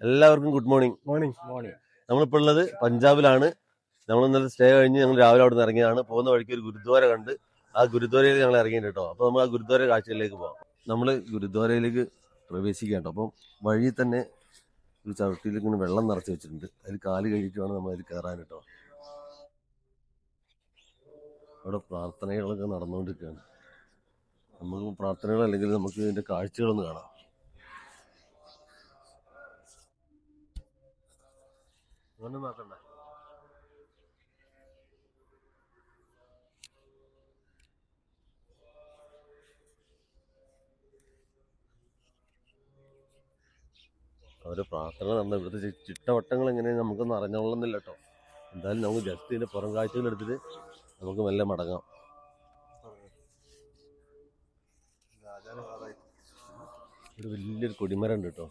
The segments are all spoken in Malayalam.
എല്ലാവർക്കും ഗുഡ് മോർണിംഗ് മോർണിംഗ് മോർണിംഗ് നമ്മളിപ്പോൾ ഉള്ളത് പഞ്ചാബിലാണ്. നമ്മൾ ഇന്നലെ സ്റ്റേ കഴിഞ്ഞ് ഞങ്ങൾ രാവിലെ അവിടെ നിന്ന് ഇറങ്ങിയതാണ്. പോകുന്ന വഴിക്ക് ഒരു ഗുരുദ്വാര കണ്ട് ആ ഗുരുദ്വാരയിൽ ഞങ്ങൾ ഇറങ്ങിയിട്ട് കേട്ടോ. അപ്പോൾ നമ്മൾ ആ ഗുരുദ്വാര കാഴ്ചയിലേക്ക് പോകാം നമ്മൾ ഗുരുദ്വാരയിലേക്ക് പ്രവേശിക്കാം കേട്ടോ. അപ്പം വഴി തന്നെ ഒരു ചവിട്ടിയിൽ ഇങ്ങനെ വെള്ളം നിറച്ച് വെച്ചിട്ടുണ്ട്. അതിൽ കാൽ കഴിയിട്ട് വേണം നമ്മൾ അതിൽ കയറാൻ കേട്ടോ. അവിടെ പ്രാർത്ഥനകളൊക്കെ നടന്നുകൊണ്ടിരിക്കുകയാണ്. നമുക്ക് പ്രാർത്ഥനകൾ അല്ലെങ്കിൽ നമുക്ക് ഇതിന്റെ കാഴ്ചകളൊന്ന് കാണാം. ഒന്നും മാത്രണ്ട അവർ പ്രാർത്ഥന നടന്ന ഇവിടുത്തെ ചിട്ടവട്ടങ്ങൾ എങ്ങനെയാണ് നമുക്കൊന്നും അറിഞ്ഞോളുന്നില്ല കേട്ടോ. എന്തായാലും നമുക്ക് ജസ്റ്റ് ഇതിന്റെ പുറം കാഴ്ചകൾ എടുത്തിട്ട് നമുക്ക് മെല്ലെ മടങ്ങാം. ഒരു വലിയൊരു കൊടിമരം ഉണ്ട് കേട്ടോ.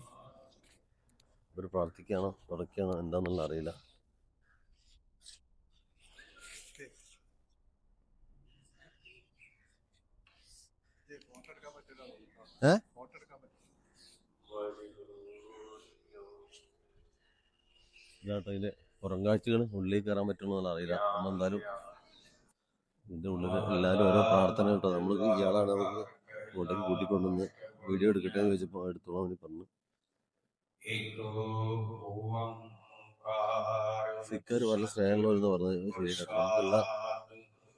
ഇവർ പ്രാർത്ഥിക്കുകയാണോ? തുടക്കുകയാണോ? എന്താണെന്നുള്ള അറിയില്ല. ഏ? ഇതാട്ടോ കാഴ്ചകൾ ഉള്ളിൽ കയറാൻ പറ്റുമെന്നുള്ള അറിയില്ല. നമ്മൾ എന്തായാലും ഇതിന്റെ ഉള്ളിൽ എല്ലാവരും ഓരോ പ്രാർത്ഥന കേട്ടോ. നമ്മൾ ഇയാളാണ് നമുക്ക് ഇങ്ങോട്ടേക്ക് കൂട്ടിക്കൊണ്ടുവന്ന് വീഡിയോ എടുക്കട്ടെ എന്ന് ചോദിച്ചപ്പോൾ എടുത്തോളാം വേണ്ടി പറഞ്ഞു. ഫിക്കർ വളരെ സ്നേഹമുള്ളവർ എന്ന് പറഞ്ഞത് ശരിയല്ല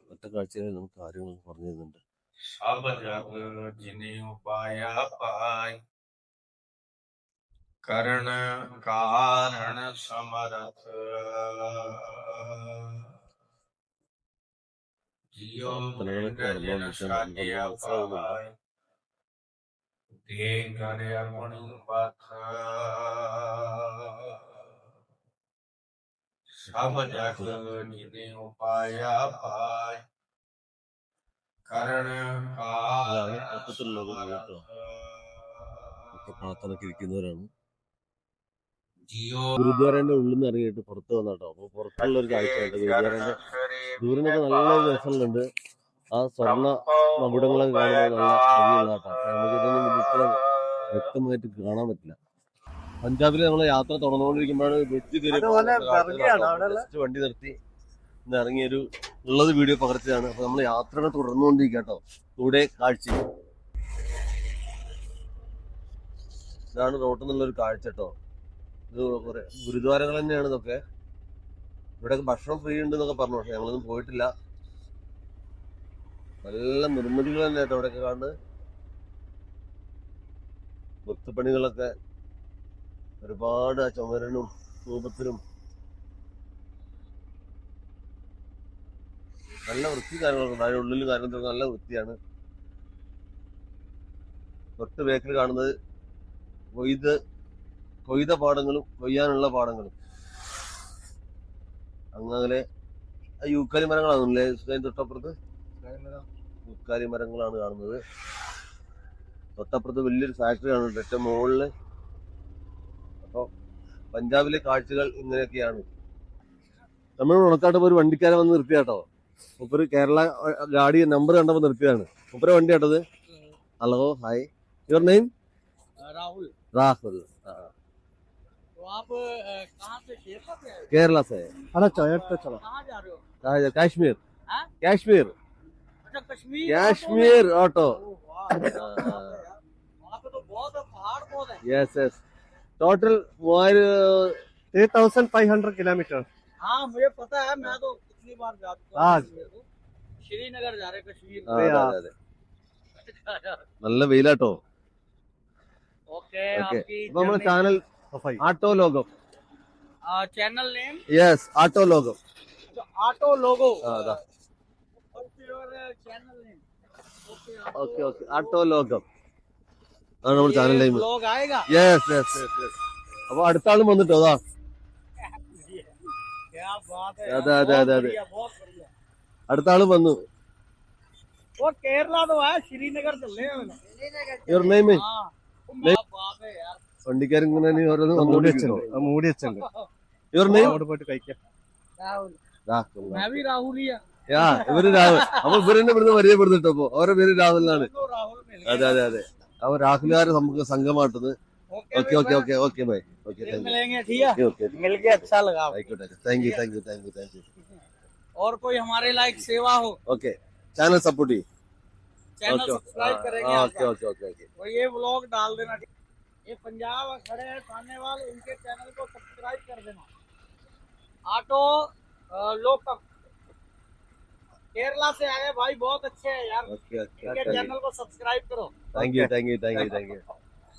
ഒറ്റ കാഴ്ചയിൽ നമുക്ക് കാര്യങ്ങൾ പറഞ്ഞു തരുന്നുണ്ട്. കരണ കാരണ ജിയോ ഇരിക്കുന്നവരാണ്. ഗുരുദ്വാരന്റെ ഉള്ളിൽ നിന്ന് ഇറങ്ങിയിട്ട് പുറത്തു വന്നാട്ടോ. അപ്പൊ പുറത്തുള്ള ഒരു കാഴ്ച ഗുരുദ്വാരന്റെ ദൂരനൊക്കെ നല്ല രസമുണ്ട്. ആ സ്വർണ മകുടങ്ങളൊക്കെ കാണുമ്പോൾ നല്ല ഭംഗിയുള്ള കേട്ടോ നമുക്ക് ഇതൊന്നും ഇത്ര വ്യക്തമായിട്ട് കാണാൻ പറ്റില്ല. പഞ്ചാബിൽ നമ്മൾ യാത്ര തുടർന്നുകൊണ്ടിരിക്കുമ്പോഴാണ് വെച്ച് തീരുമാനിച്ചു വണ്ടി നിർത്തി ഇന്ന് ഇറങ്ങിയൊരു ഉള്ളത് വീഡിയോ പകർത്തിയതാണ്. അപ്പൊ നമ്മൾ യാത്രകൾ തുടർന്നുകൊണ്ടിരിക്കുക കേട്ടോ. കൂടെ കാഴ്ച. ഇതാണ് റോട്ടിൽ നിന്നുള്ളൊരു കാഴ്ച കേട്ടോ. ഇത് കുറെ ഗുരുദ്വാരങ്ങൾ തന്നെയാണ് ഇതൊക്കെ. ഇവിടെ ഭക്ഷണം ഫ്രീ ഉണ്ട് എന്നൊക്കെ പറഞ്ഞു. പക്ഷെ ഞങ്ങളൊന്നും പോയിട്ടില്ല. നല്ല നിർമ്മിതികൾ തന്നെ കേട്ടോ ഇവിടെയൊക്കെ കാണുന്നത്. വൃത്തിപ്പണികളൊക്കെ ഒരുപാട് ആ ചുമരനും രൂപത്തിനും നല്ല വൃത്തി കാര്യങ്ങളൊക്കെ അതിന്റെ ഉള്ളിൽ കാര്യങ്ങളൊക്കെ നല്ല വൃത്തിയാണ്. തൊട്ട് ബേക്കിൽ കാണുന്നത് കൊയ്ത് കൊയ്ത പാടങ്ങളും കൊയ്യാനുള്ള പാടങ്ങളും. അങ്ങനെ യൂക്കാലി മരങ്ങളാണല്ലേ തൊട്ടപ്പുറത്ത്? യൂക്കാലി മരങ്ങളാണ് കാണുന്നത് തൊട്ടപ്പുറത്ത് വലിയൊരു ഫാക്ടറി ആണ് ഏറ്റവും മുകളില് അപ്പൊ പഞ്ചാബിലെ കാഴ്ചകൾ ഇങ്ങനെയൊക്കെയാണ് നമ്മൾ ഉണക്കാട്ട് ഒരു വണ്ടിക്കാരൻ വന്ന് നിർത്തിയാട്ടോ മുപ്പര് കേരള അഹ്, ഗാഡി നമ്പർ കണ്ടപ്പോ നിർത്തിയതാണ് മുപ്പര വണ്ടി കേട്ടത് hello hi your name Rahul Rahul तो आप अ, कहाँ से शेरपुर से आए हो? കേരള से അല്ല ചോയട്ട് ചലോ कहाँ जा रहे हो കാ- കാശ്മീർ हाँ? കാശ്മീർ अच्छा Kashmir auto yes yes total three thousand five hundred kilometre. हाँ मुझे पता है मैं तो कितनी बार जाता श्रीनगर जा रहे कश्मीर मतलब ऑटो ओके आपकी चैनल ऑटो लोगो चैनल नेम यस ऑटो लोगो ऑटो लोगो ഓക്കെ ഓക്കെ. ആട്ടോ ലോകം. അതാണ് നമ്മുടെ channel time yes yes yes yes അപ്പൊ അടുത്ത ആളും വന്നിട്ടോ അതാ? അതെ അതെ അതെ അതെ. അടുത്ത ആളും വന്നു. വണ്ടിക്കാരൻ ഇങ്ങനെ ഓരോന്ന് മൂടി വെച്ചോ മൂടി വെച്ചോ ഇവർ നെയ്മ് പോയിട്ട് കഴിക്കാം. രാഹുൽ. मैं भी राहुल ही है യാ ഇവര് രാഹുൽ അപ്പൊ ഇവരെന്നെ ഇവിടുന്ന് പരിചയപ്പെടുത്തിട്ടോ അവരുടെ പേര് രാഹുൽ എന്നാണ് तो राहुल मिल അതെ गया അതെ അതെ അവ രാഹുലുകാരെ നമുക്ക് സംഘമാട്ടത് okay okay okay okay bye okay फिर താങ്ക് मिलेंगे ठीक है യു ഓക്കെ मिल के अच्छा लगा ആയിക്കോട്ടെ thank you thank you thank you thank you और कोई हमारे लायक सेवा हो ഓക്കെ ചാനൽ സപ്പോർട്ട് ചെയ്യും चैनल ओके सब्सक्राइब करेंगे ഓക്കെ आपका। ഓക്കെ ഓക്കെ ഓക്കെ और ये व्लॉग डाल देना ये पंजाब खड़े हैं सामने वाले उनके चैनल को सब्सक्राइब कर देना ऑटो अ, लोकल केरला से आए भाई बहुत अच्छे हैं यार ഓക്കെ इनके ഓക്കെ चैनल को सब्सक्राइब करो thank you thank you thank you thank you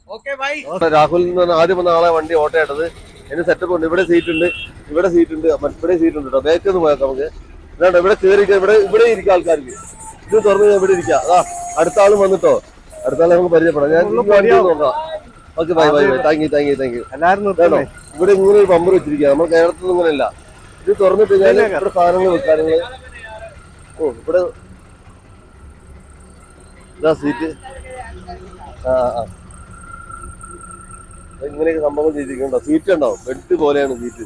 okay भाई രാഹുൽ എന്ന് പറഞ്ഞ ആദ്യം വന്ന ആളെ വണ്ടി ഓട്ടോ ആയിട്ടത് അതിന് സെറ്റപ്പ് ഉണ്ട് ഇവിടെ സീറ്റ് ഉണ്ട് ഇവിടെ സീറ്റ് ഉണ്ട് ഇവിടെ സീറ്റ് ഉണ്ട് കേട്ടോ ബാക്കിൽ നിന്ന് പോയാൽ നമുക്ക് ഇതാണ്ട് ഇവിടെ കയറി ഇവിടെ ഇവിടെ ഇരിക്കാം ആൾക്കാർക്ക് ഇത് തുറന്ന് കഴിഞ്ഞാൽ ഇവിടെ ഇരിക്കാം അതാ അടുത്ത ആളും വന്നിട്ടോ അടുത്ത ആളെ നമുക്ക് പരിചയപ്പെടാം ഞാൻ ഉള്ളു ഈ വണ്ടി പണിയാവും. നോക്കാം okay bye bye bye thank you thank you thank you എല്ലാരും വേണോ നിർത്തണേ ഇവിടെ ഇങ്ങനെ ഒരു പമ്പർ വെച്ചിരിക്കുക നമ്മൾ കേരളത്തിൽ ഇങ്ങനെയല്ല ഇത് തുറന്നിട്ട് കഴിഞ്ഞാൽ ഇവിടെ സാധനങ്ങൾ വെക്കാനുള്ളത് ഓ ഇവിടെ ഇതാ സീറ്റ് ആ ആ. ഇങ്ങനെയൊക്കെ സംഭവം ചെയ്തിരിക്കണ്ടോ സീറ്റ് ഉണ്ടോ? ബെഡ് പോലെയാണ് സീറ്റ്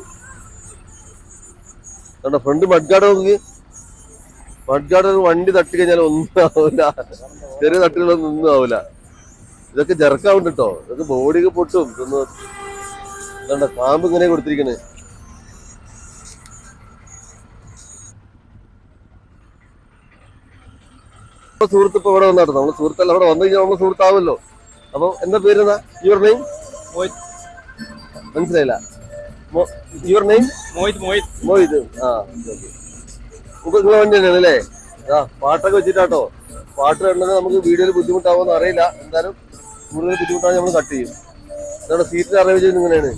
കണ്ടോ ഫ്രണ്ട് മഡ്ഗാർഡ് നോക്കി. മഡ്ഗാർഡ് വണ്ടി തട്ടി കഴിഞ്ഞാൽ ഒന്നും ആവില്ല ചെറിയ തട്ടുകളൊന്നും ഒന്നും ആവില്ല ഇതൊക്കെ ജെർക്കാവുണ്ട് കേട്ടോ ഇതൊക്കെ ബോഡിയൊക്കെ പൊട്ടും. ഇതൊന്ന് കണ്ടോ കാമ്പ് ഇങ്ങനെ കൊടുത്തിരിക്കണേ. സുഹൃത്ത് ഇപ്പോൾ ഇവിടെ വന്നിട്ട് നമ്മൾ സുഹൃത്തല്ല അവിടെ വന്നു കഴിഞ്ഞാൽ നമ്മൾ സുഹൃത്താവല്ലോ അപ്പോൾ എന്താ പേരെന്നാ യുവർ നെയിം മോഹിത്. മനസ്സിലായില്ല. Your name Mohit Mohit. Mohit. ആ നിങ്ങൾ വണ്ടി തന്നെയാണ് അല്ലേ? ആ പാട്ടൊക്കെ വെച്ചിട്ടാട്ടോ. പാട്ട് കണ്ടത് നമുക്ക് വീഡിയോയിൽ ബുദ്ധിമുട്ടാവുമെന്ന് അറിയില്ല. എന്തായാലും കൂടുതൽ ബുദ്ധിമുട്ടാണ് നമ്മൾ കട്ട് ചെയ്യും. നമ്മുടെ സീറ്റിൽ അറേഞ്ച് ചെയ്യുന്നത് ഇങ്ങനെയാണ്.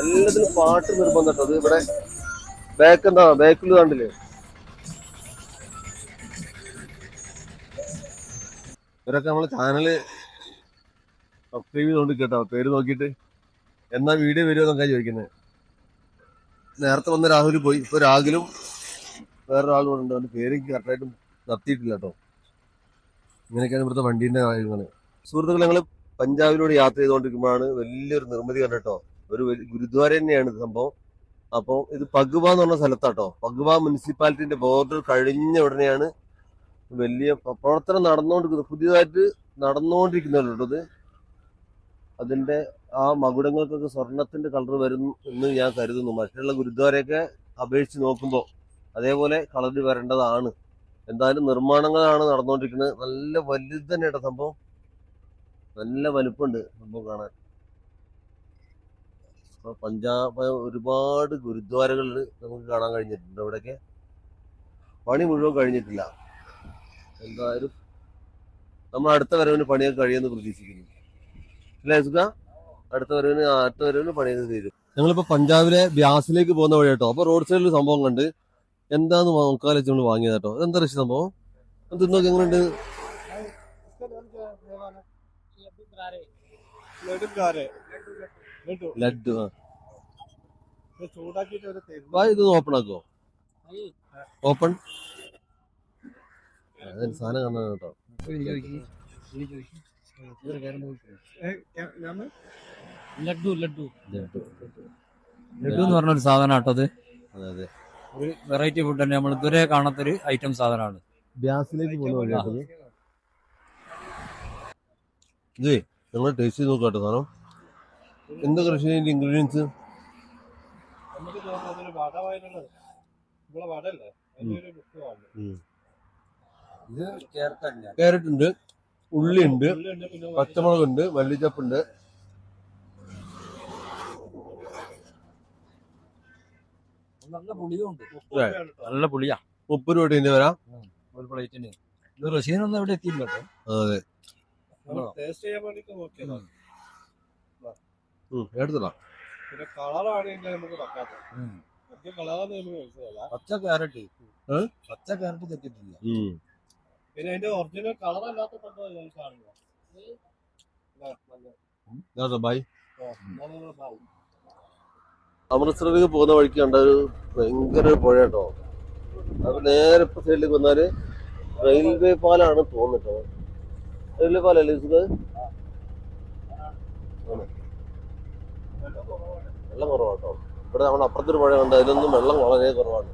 എല്ലാത്തിനും പാട്ട് നിർബന്ധം കേട്ടോ അത് ഇവിടെ ബാക്ക് എന്താ ബാക്കിൽ കണ്ടില്ലേ? ഇവരൊക്കെ നമ്മളെ ചാനൽ സബ്സ്ക്രൈബ് ചെയ്തോണ്ട് കേട്ടോ പേര് നോക്കിയിട്ട്. എന്നാ വീഡിയോ വരുമോ എന്നൊക്കെ ചോദിക്കുന്നത് നേരത്തെ വന്ന രാഹുൽ പോയി. ഇപ്പൊ രാഹുലും വേറൊരാളും കൂടെ ഉണ്ട്. അവന്റെ പേര് കറക്റ്റായിട്ടും നിർത്തിയിട്ടില്ല കേട്ടോ. ഇങ്ങനെയൊക്കെയാണ് ഇവിടുത്തെ വണ്ടീന്റെ കാര്യങ്ങൾ സുഹൃത്തുക്കൾ ഞങ്ങൾ പഞ്ചാബിലൂടെ യാത്ര ചെയ്തുകൊണ്ടിരിക്കുമ്പോഴാണ് വലിയൊരു നിർമ്മിതി കണ്ടോ ഒരു ഗുരുദ്വാര തന്നെയാണ് ഇത് സംഭവം. അപ്പോൾ ഇത് പഗ്വ എന്ന് പറഞ്ഞ സ്ഥലത്താട്ടോ. പഗ്വ മുനിസിപ്പാലിറ്റിന്റെ ബോർഡർ കഴിഞ്ഞ ഉടനെയാണ് വലിയ പ്ര- പ്രവർത്തനം നടന്നുകൊണ്ടിരിക്കുന്നത് പുതിയതായിട്ട് നടന്നുകൊണ്ടിരിക്കുന്നുണ്ട് അതിന്റെ ആ മകുടങ്ങൾക്കൊക്കെ സ്വർണത്തിന്റെ കളർ വരും എന്ന് ഞാൻ കരുതുന്നു. മറ്റുള്ള ഗുരുദ്വാരയൊക്കെ അപേക്ഷിച്ച് നോക്കുമ്പോൾ അതേപോലെ കളർ വരേണ്ടതാണ്. എന്തായാലും നിർമ്മാണങ്ങളാണ് നടന്നുകൊണ്ടിരിക്കുന്നത്. നല്ല വലുത് തന്നെ കേട്ടോ സംഭവം. നല്ല വലുപ്പമുണ്ട് സംഭവം കാണാൻ. പഞ്ചാബ് ഒരുപാട് ഗുരുദ്വാരകളിൽ നമുക്ക് കാണാൻ കഴിഞ്ഞിട്ടുണ്ട്. അവിടെയൊക്കെ പണി മുഴുവൻ കഴിഞ്ഞിട്ടില്ല. എന്തായാലും നമ്മൾ അടുത്ത വരവിന് പണിയൊക്കെ കഴിയുമെന്ന് പ്രതീക്ഷിക്കുന്നു. അല്ലേ സുഖ അടുത്ത വരവിന് അടുത്ത വരവിന് പണിയൊക്കെ തീരും. ഞങ്ങളിപ്പോ പഞ്ചാബിലെ ബ്യാസിലേക്ക് പോകുന്ന വഴി കേട്ടോ അപ്പൊ റോഡ് സൈഡിൽ സംഭവം കണ്ട് എന്താന്ന് നോക്കാൻ വെച്ച് നമ്മൾ വാങ്ങിയത് കേട്ടോ എന്താ രക്ഷ സംഭവം ഒന്ന് നോക്കി എങ്ങനെയുണ്ട്? ആ. വാ, ഇത് ഓപ്പൺ ആക്കോ? ഓപ്പൺ കേട്ടോ. ലഡു ലഡു ലഡു എന്ന് പറഞ്ഞ ഒരു സാധനം കേട്ടോ അത്. ഒരു വെറൈറ്റി ഫുഡ് തന്നെ. നമ്മൾ ഇതുവരെ കാണാത്തൊരു ഐറ്റം സാധനമാണ് ഗ്യാസിലേക്ക് ടേസ്റ്റ് ചെയ്ത് നോക്കാം കേട്ടോ സാധനം. എന്താ കൃഷി ഇൻഗ്രീഡിയൻസ് നമുക്ക് ഒരു ഇത് ക്യാരറ്റ് ഉണ്ട് ഉള്ളി ഉണ്ട് പച്ചമുളക് ഉണ്ട് പച്ചമുളകുണ്ട് മല്ലിച്ചപ്പുണ്ട്. നല്ല പുളിയും ഉണ്ട് ഉപ്പുമാണ് നല്ല പുളിയാ. മുപ്പത് രൂപ വരാം. ഒരു പ്ലേറ്റിന്. ഇത് റഷീനൊന്നും ഇവിടെ എത്തിയില്ല കേട്ടോ. അതെ. പച്ച ക്യാരറ്റ്. പച്ച ക്യാരറ്റ് തെറ്റിട്ടില്ല. പിന്നെ അതിന്റെ ഒറിജിനൽ കളർ അല്ലാത്ത സംഭവം ഞാൻ കാണുക ഇതാട്ടോ ബൈ അമൃത്സറിലേക്ക് പോകുന്ന വഴിക്ക് കണ്ട ഒരു ഭയങ്കര പുഴ കേട്ടോ. അത് നേരെ ഇപ്പൊ സൈഡിലേക്ക് വന്നാൽ റെയിൽവേ പാലാണ് തോന്നിട്ടോ റെയിൽവേ പാലല്ലേ ഇത്. വെള്ളം കുറവാട്ടോ ഇവിടെ നമ്മുടെ അപ്പുറത്തൊരു പുഴ കണ്ട അതിലൊന്നും വെള്ളം വളരെ കുറവാണ്.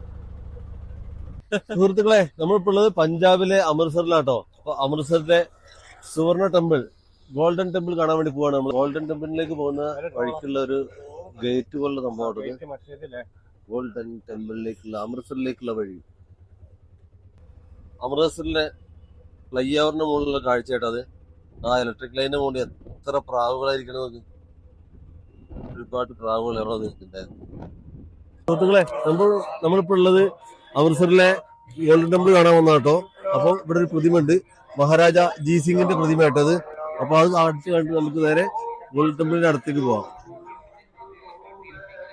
സുഹൃത്തുക്കളെ നമ്മളിപ്പോഴുള്ളത് പഞ്ചാബിലെ അമൃത്സറിലാട്ടോ അപ്പൊ അമൃത്സറിലെ സുവർണ ടെമ്പിൾ ഗോൾഡൻ ടെമ്പിൾ കാണാൻ വേണ്ടി പോവാണ് നമ്മൾ ഗോൾഡൻ ടെമ്പിളിലേക്ക് പോകുന്ന വഴിക്കുള്ള ഒരു ഗേറ്റ് പോലുള്ള സംഭവമാണ് ഗോൾഡൻ ടെമ്പിളിലേക്കുള്ള അമൃത്സറിലേക്കുള്ള വഴി. അമൃത്സറിലെ ഫ്ലൈ ഓവറിന് മുകളിലുള്ള കാഴ്ചയായിട്ട് അത്. ആ ഇലക്ട്രിക് ലൈനിന്റെ മുകളിൽ എത്ര പ്രാവുകളായിരിക്കണം നോക്ക്. ഒരുപാട് പ്രാവുകൾ ഇറങ്ങി നിൽക്കുന്നുണ്ടായിരുന്നു. സുഹൃത്തുക്കളെ നമ്മൾ നമ്മളിപ്പോ ഉള്ളത് അമൃത്സറിലെ ഗോൾഡൻ ടെമ്പിൾ കാണാൻ വന്ന കേട്ടോ അപ്പൊ ഇവിടെ ഒരു പ്രതിമ ഉണ്ട് മഹാരാജ ജി സിംഗിന്റെ പ്രതിമ കേട്ടത് അപ്പൊ അത് അടുത്ത് കണ്ട് നമുക്ക് നേരെ ഗോൾഡൻ ടെമ്പിളിന്റെ അടുത്തേക്ക് പോവാം.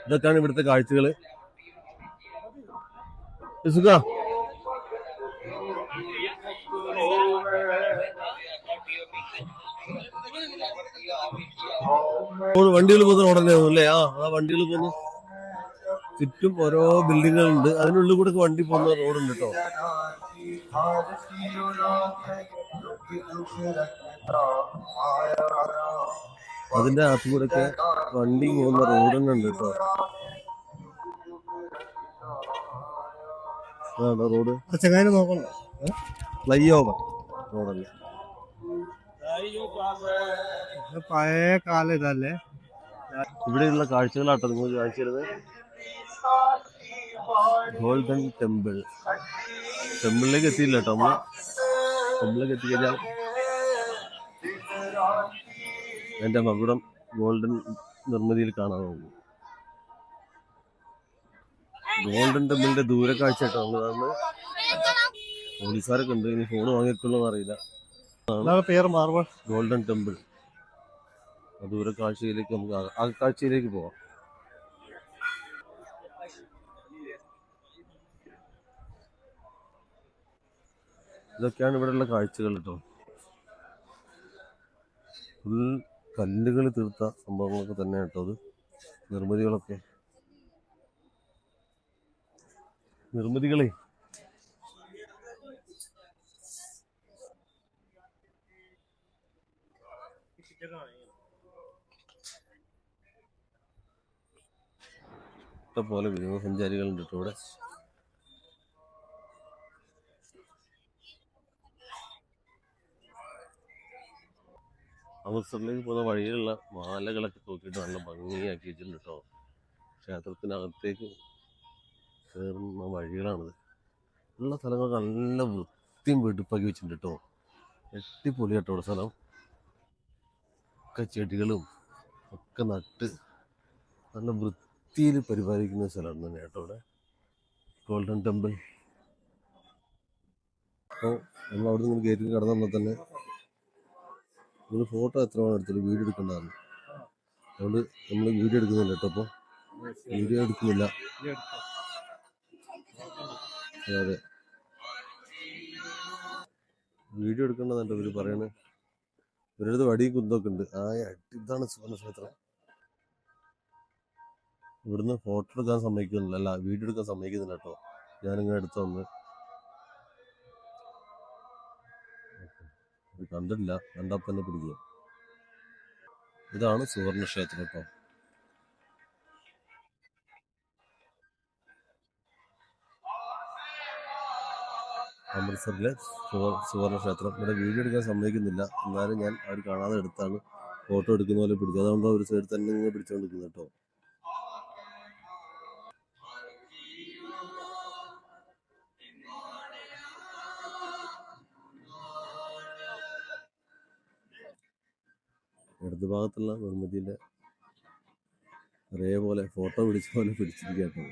ഇതൊക്കെയാണ് ഇവിടുത്തെ കാഴ്ചകൾ. സുഖ വണ്ടികൾ പോകുന്ന ഉടനെ അല്ലേ ആ ആ വണ്ടികൾ പോകുന്നു ചുറ്റും ഓരോ ബിൽഡിങ്ങുകളുണ്ട്. അതിനുള്ളിൽ കൂടെ വണ്ടി പോകുന്ന റോഡുണ്ട് കേട്ടോ. അതിന്റെ അകത്തു കൂടെ ഒക്കെ വണ്ടി പോകുന്ന റോഡ് ഉണ്ട് കേട്ടോ. അതാണ് റോഡ്? Fly over റോഡല്ലേ? പഴയ കാലം ഇതല്ലേ? ഇവിടെയുള്ള കാഴ്ചകളാട്ടോ നിങ്ങൾ കാണിച്ചിരുന്നത് ഗോൾഡൻ ടെമ്പിൾ ടെമ്പിളിലേക്ക് എത്തിയില്ല കേട്ടോ നമ്മൾ. ടെമ്പിളിലേക്ക് എത്തിക്കഴിഞ്ഞാൽ എന്റെ മകുടം ഗോൾഡൻ നിർമ്മിതിയിൽ കാണാൻ ഗോൾഡൻ ടെമ്പിളിന്റെ ദൂരെ കാഴ്ച കേട്ടോ നമ്മൾ കാണുന്നത്. പോലീസുകാരൊക്കെ ഉണ്ട്. ഇനി ഫോൺ വാങ്ങിക്കുള്ളൂ അറിയില്ല പേര് മാർബിൾ ഗോൾഡൻ ടെമ്പിൾ ദൂര കാഴ്ചയിലേക്ക് നമുക്ക് ആ കാഴ്ചയിലേക്ക് പോവാം. ഇതൊക്കെയാണ് ഇവിടെയുള്ള കാഴ്ചകൾ കേട്ടോ ഫുൾ കല്ലുകൾ തീർത്ത സംഭവങ്ങളൊക്കെ തന്നെ കേട്ടോ അത്. നിർമ്മിതികളൊക്കെ. നിർമ്മിതികളെ. പോലെ വിനോദസഞ്ചാരികളുണ്ട് കേട്ടോ ഇവിടെ. അമൃത്സറിലേക്ക് പോകുന്ന വഴിയിലുള്ള മാലകളൊക്കെ തൂക്കിയിട്ട് നല്ല ഭംഗിയാക്കി വെച്ചിട്ടുണ്ട് കേട്ടോ. ക്ഷേത്രത്തിനകത്തേക്ക് കയറുന്ന വഴികളാണിത്. ഉള്ള സ്ഥലങ്ങളൊക്കെ നല്ല വൃത്തിയും വെടുപ്പാക്കി വെച്ചിട്ടുണ്ട് കേട്ടോ. എട്ടിപ്പൊളി കേട്ടോ ഇവിടെ സ്ഥലം. ഒക്കെ ചെടികളും ഒക്കെ നട്ട് നല്ല വൃത്തിയിൽ പരിപാലിക്കുന്ന സ്ഥലമാണ് തന്നെ കേട്ടോ ഇവിടെ. Golden Temple. അപ്പോൾ നമ്മൾ അവിടെ നിന്ന് ഗേറ്റിൽ കടന്നു തന്നെ നിങ്ങൾ ഫോട്ടോ എത്ര വേണം എടുത്തില്ല വീഡിയോ എടുക്കേണ്ടതാണ് അതുകൊണ്ട് നമ്മൾ വീഡിയോ എടുക്കുന്നില്ല കേട്ടോ അപ്പോൾ വീഡിയോ എടുക്കുന്നില്ല. അതെ. വീഡിയോ കേട്ടോ ഇവർ പറയണേ. ഇവരടുത്ത് വടി കുന്തൊക്കെ ഉണ്ട്. ആ ഇതാണ് സുവർണക്ഷേത്രം ഇവിടുന്ന് ഫോട്ടോ എടുക്കാൻ സമ്മതിക്കുന്നില്ല. അല്ല വീഡിയോ എടുക്കാൻ സമ്മതിക്കുന്നില്ല കേട്ടോ. ഞാനിങ്ങനെ എടുത്തു വന്ന്. കണ്ടില്ല. തന്നെ പിടിക്കുക. ഇതാണ് സുവർണ ക്ഷേത്രം കേട്ടോ. അമൃത്സറിലെ സുവർണക്ഷേത്രം സുവർണ ക്ഷേത്രം. ഇവിടെ വീഡിയോ എടുക്കാൻ സമ്മതിക്കുന്നില്ല. എന്നാലും ഞാൻ അവർ കാണാതെ എടുത്താണ്. ഫോട്ടോ എടുക്കുന്ന പോലെ പിടിച്ചത് അതുകൊണ്ട് ഒരു സൈഡ് തന്നെ ഇങ്ങനെ പിടിച്ചുകൊണ്ടിരിക്കുന്നത് കേട്ടോ. ഇടത് ഭാഗത്തുള്ള നിർമ്മിതിന്റെ ഒരേപോലെ ഫോട്ടോ പിടിച്ച പോലെ പിടിച്ചിരിക്കുക കേട്ടോ